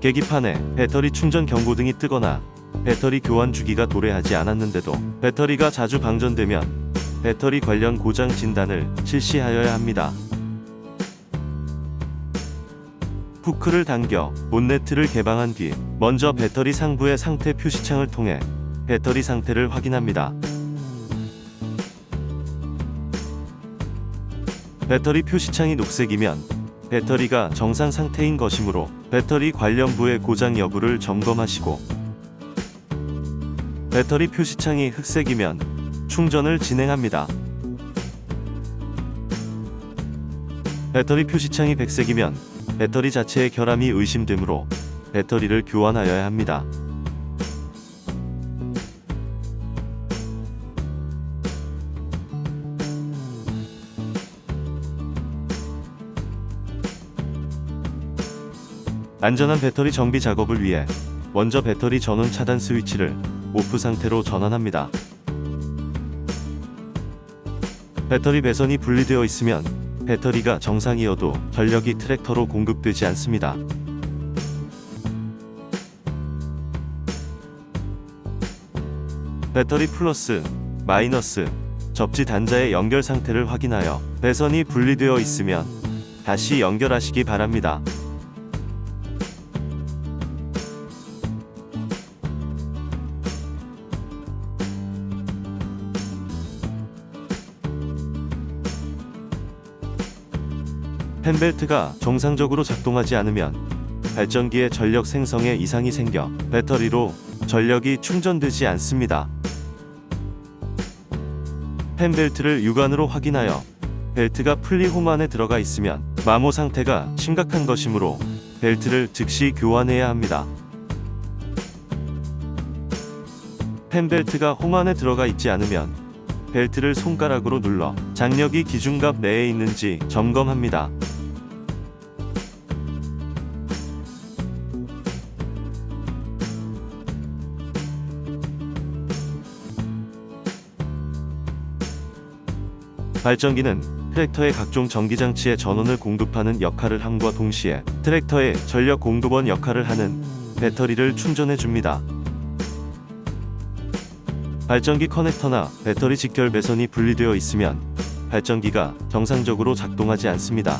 계기판에 배터리 충전 경고등이 뜨거나 배터리 교환 주기가 도래하지 않았는데도 배터리가 자주 방전되면 배터리 관련 고장 진단을 실시하여야 합니다. 후크를 당겨 본네트를 개방한 뒤 먼저 배터리 상부의 상태 표시창을 통해 배터리 상태를 확인합니다. 배터리 표시창이 녹색이면 배터리가 정상 상태인 것이므로 배터리 관련 부의 고장 여부를 점검하시고 배터리 표시창이 흑색이면 충전을 진행합니다. 배터리 표시창이 백색이면 배터리 자체의 결함이 의심되므로 배터리를 교환하여야 합니다. 안전한 배터리 정비 작업을 위해 먼저 배터리 전원 차단 스위치를 오프 상태로 전환합니다. 배터리 배선이 분리되어 있으면 배터리가 정상이어도 전력이 트랙터로 공급되지 않습니다. 배터리 플러스, 마이너스, 접지 단자의 연결 상태를 확인하여 배선이 분리되어 있으면 다시 연결하시기 바랍니다. 펜벨트가 정상적으로 작동하지 않으면 발전기의 전력 생성에 이상이 생겨 배터리로 전력이 충전되지 않습니다. 펜벨트를 육안으로 확인하여 벨트가 풀리 홈 안에 들어가 있으면 마모 상태가 심각한 것이므로 벨트를 즉시 교환해야 합니다. 펜벨트가 홈 안에 들어가 있지 않으면 벨트를 손가락으로 눌러 장력이 기준값 내에 있는지 점검합니다. 발전기는 트랙터의 각종 전기장치의 전원을 공급하는 역할을 함과 동시에 트랙터의 전력 공급원 역할을 하는 배터리를 충전해 줍니다. 발전기 커넥터나 배터리 직결 배선이 분리되어 있으면 발전기가 정상적으로 작동하지 않습니다.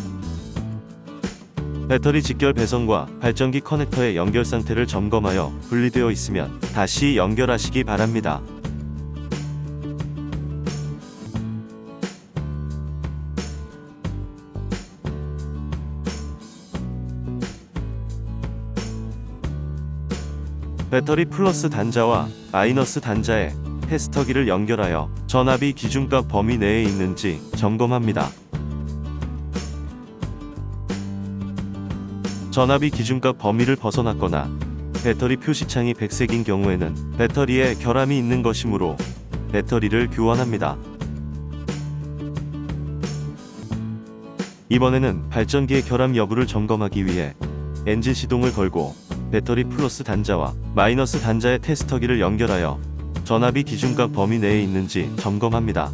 배터리 직결 배선과 발전기 커넥터의 연결 상태를 점검하여 분리되어 있으면 다시 연결하시기 바랍니다. 배터리 플러스 단자와 마이너스 단자에 테스터기를 연결하여 전압이 기준값 범위 내에 있는지 점검합니다. 전압이 기준값 범위를 벗어났거나 배터리 표시창이 백색인 경우에는 배터리에 결함이 있는 것이므로 배터리를 교환합니다. 이번에는 발전기의 결함 여부를 점검하기 위해 엔진 시동을 걸고 배터리 플러스 단자와 마이너스 단자의 테스터기를 연결하여 전압이 기준값 범위 내에 있는지 점검합니다.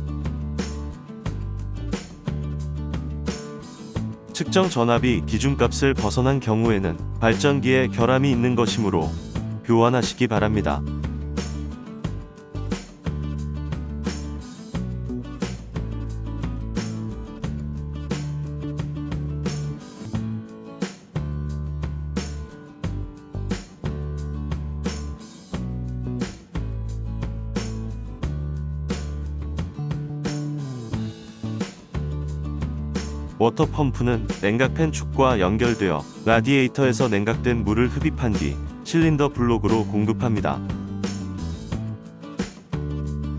측정 전압이 기준값을 벗어난 경우에는 발전기에 결함이 있는 것이므로 교환하시기 바랍니다. 워터 펌프는 냉각팬 축과 연결되어 라디에이터에서 냉각된 물을 흡입한 뒤 실린더 블록으로 공급합니다.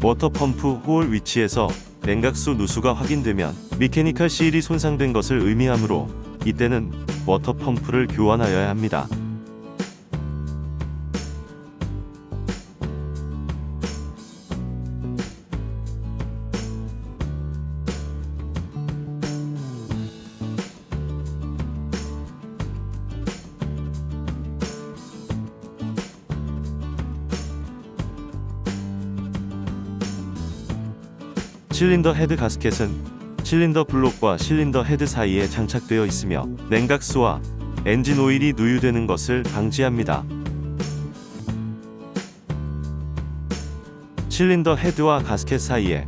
워터 펌프 호울 위치에서 냉각수 누수가 확인되면 미케니컬 시일이 손상된 것을 의미하므로 이때는 워터 펌프를 교환하여야 합니다. 실린더 헤드 가스켓은 실린더 블록과 실린더 헤드 사이에 장착되어 있으며 냉각수와 엔진 오일이 누유되는 것을 방지합니다. 실린더 헤드와 가스켓 사이에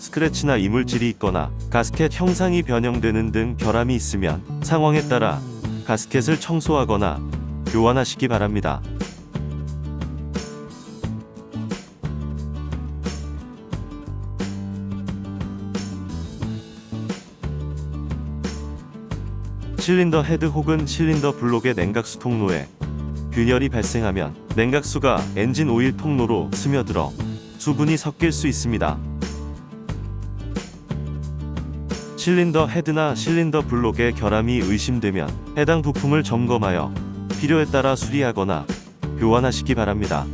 스크래치나 이물질이 있거나 가스켓 형상이 변형되는 등 결함이 있으면 상황에 따라 가스켓을 청소하거나 교환하시기 바랍니다. 실린더 헤드 혹은 실린더 블록의 냉각수 통로에 균열이 발생하면 냉각수가 엔진 오일 통로로 스며들어 수분이 섞일 수 있습니다. 실린더 헤드나 실린더 블록의 결함이 의심되면 해당 부품을 점검하여 필요에 따라 수리하거나 교환하시기 바랍니다.